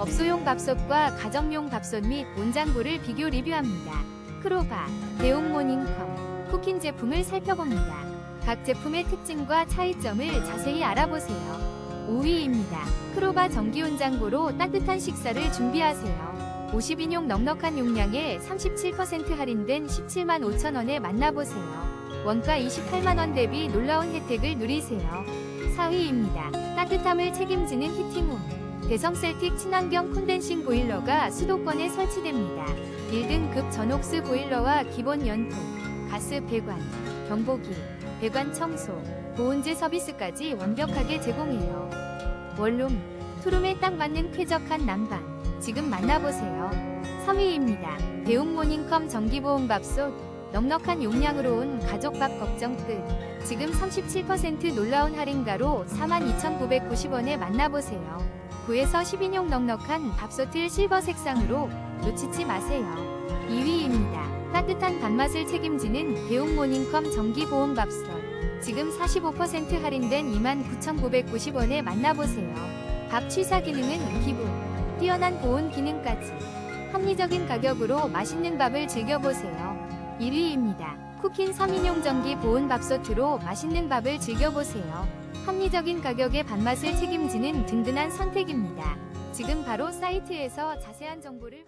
업소용 밥솥과 가정용 밥솥 및 온장고를 비교 리뷰합니다. 크로바, 대용 모닝컴, 쿠킹 제품을 살펴봅니다. 각 제품의 특징과 차이점을 자세히 알아보세요. 5위입니다. 크로바 전기 온장고로 따뜻한 식사를 준비하세요. 50인용 넉넉한 용량에 37% 할인된 17만 5천 원에 만나보세요. 원가 28만 원 대비 놀라운 혜택을 누리세요. 4위입니다. 따뜻함을 책임지는 히팅홈. 대성 셀틱 친환경 콘덴싱 보일러가 수도권에 설치됩니다. 1등급 전옥스 보일러와 기본 연통, 가스 배관, 경보기, 배관 청소, 보온제 서비스까지 완벽하게 제공해요. 원룸, 투룸에 딱 맞는 쾌적한 난방. 지금 만나보세요. 3위입니다. 대웅 모닝컴 전기보온밥솥. 넉넉한 용량으로 온 가족밥 걱정 끝. 지금 37% 놀라운 할인가로 42,990원에 만나보세요. 9에서 10인용 넉넉한 밥솥을 실버 색상으로 놓치지 마세요. 2위입니다. 따뜻한 밥맛을 책임지는 대웅 모닝컴 전기보온 밥솥. 지금 45% 할인된 29,990원에 만나보세요. 밥 취사 기능은 기본, 뛰어난 보온 기능까지 합리적인 가격으로 맛있는 밥을 즐겨보세요. 1위입니다. 쿠킨 3인용 전기 보온 밥솥으로 맛있는 밥을 즐겨보세요. 합리적인 가격에 밥맛을 책임지는 든든한 선택입니다. 지금 바로 사이트에서 자세한 정보를